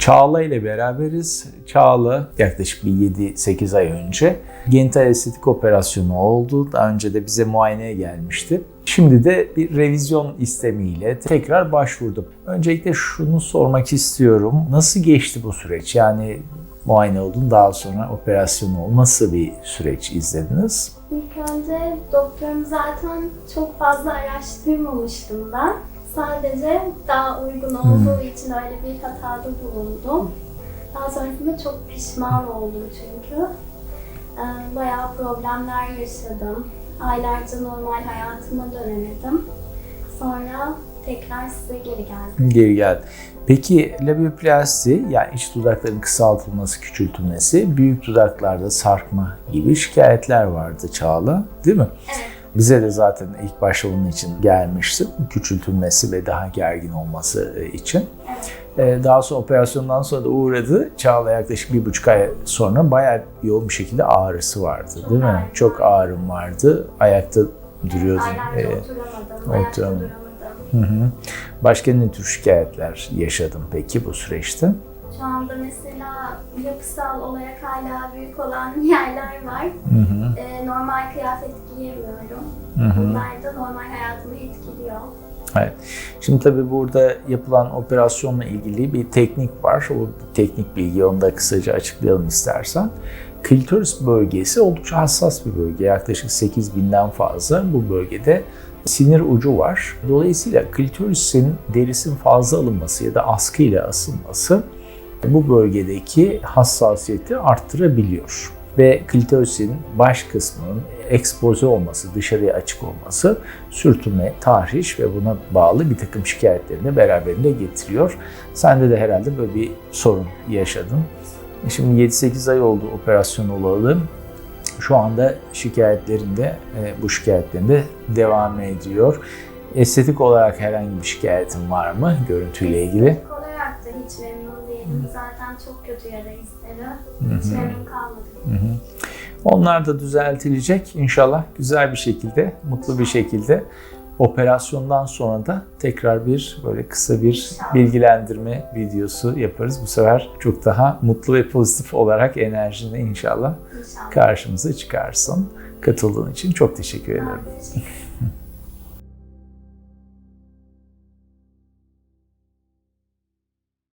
Çağla ile beraberiz. Çağla yaklaşık bir 7-8 ay önce genital estetik operasyonu oldu. Daha önce de bize muayeneye gelmişti. Şimdi de bir revizyon istemiyle tekrar başvurdum. Öncelikle şunu sormak istiyorum. Nasıl geçti bu süreç? Yani muayene oldun daha sonra operasyon oldu. Nasıl bir süreç izlediniz? İlk önce doktorumu zaten çok fazla araştırmamıştım ben. Sadece daha uygun olduğu için öyle bir hatada bulundum. Daha sonrasında çok pişman oldum çünkü. Ee, Bayağı problemler yaşadım. Aylarca normal hayatıma dönemedim. Sonra tekrar size geri geldim. Geri geldi. Peki labioplasti yani iç dudakların kısaltılması, küçültülmesi, büyük dudaklarda sarkma gibi şikayetler vardı Çağla değil mi? Evet. Bize de zaten ilk başta onun için gelmişti. Küçültülmesi ve daha gergin olması e, için. Ee, Daha sonra operasyondan sonra da uğradı. Çağla yaklaşık bir buçuk ay sonra bayağı yoğun bir şekilde ağrısı vardı değil mi? Çok ağrım vardı. Ayakta duruyordun. Aylarca Ee, oturamadım, oturamadım. duramadım. Hı hı. Başka ne tür şikayetler yaşadın peki bu süreçte? Şu anda mesela yapısal olarak hala büyük olan yerler var. Hı hı. Ee, normal kıyafet giyemiyorum. Hı hı. Bunlar da normal hayatımı etkiliyor. Evet. Şimdi tabii burada yapılan operasyonla ilgili bir teknik var. O teknik bilgi onu da kısaca açıklayalım istersen. Klitoris bölgesi oldukça hassas bir bölge. Yaklaşık 8000'den fazla bu bölgede sinir ucu var. Dolayısıyla klitorisin derisin fazla alınması ya da askıyla asılması bu bölgedeki hassasiyeti arttırabiliyor. Ve klitorisin baş kısmının ekspoze olması, dışarıya açık olması sürtünme, tahriş ve buna bağlı bir takım şikayetlerini de beraberinde getiriyor. Sende de herhalde böyle bir sorun yaşadın. Şimdi 7-8 ay oldu operasyon olalı. Şu anda şikayetlerinde, e, bu şikayetlerinde devam ediyor. Estetik olarak herhangi bir şikayetin var mı görüntüyle ilgili? Estetik olarak da hiç memnun değilim. Zaten çok kötü yara izleri. Hiç memnun kalmadım. Onlar da düzeltilecek inşallah güzel bir şekilde, mutlu bir şekilde. Operasyondan sonra da tekrar bir böyle kısa bir bilgilendirme videosu yaparız. Bu sefer çok daha mutlu ve pozitif olarak enerjini inşallah karşımıza çıkarsın. Katıldığın için çok teşekkür ederim.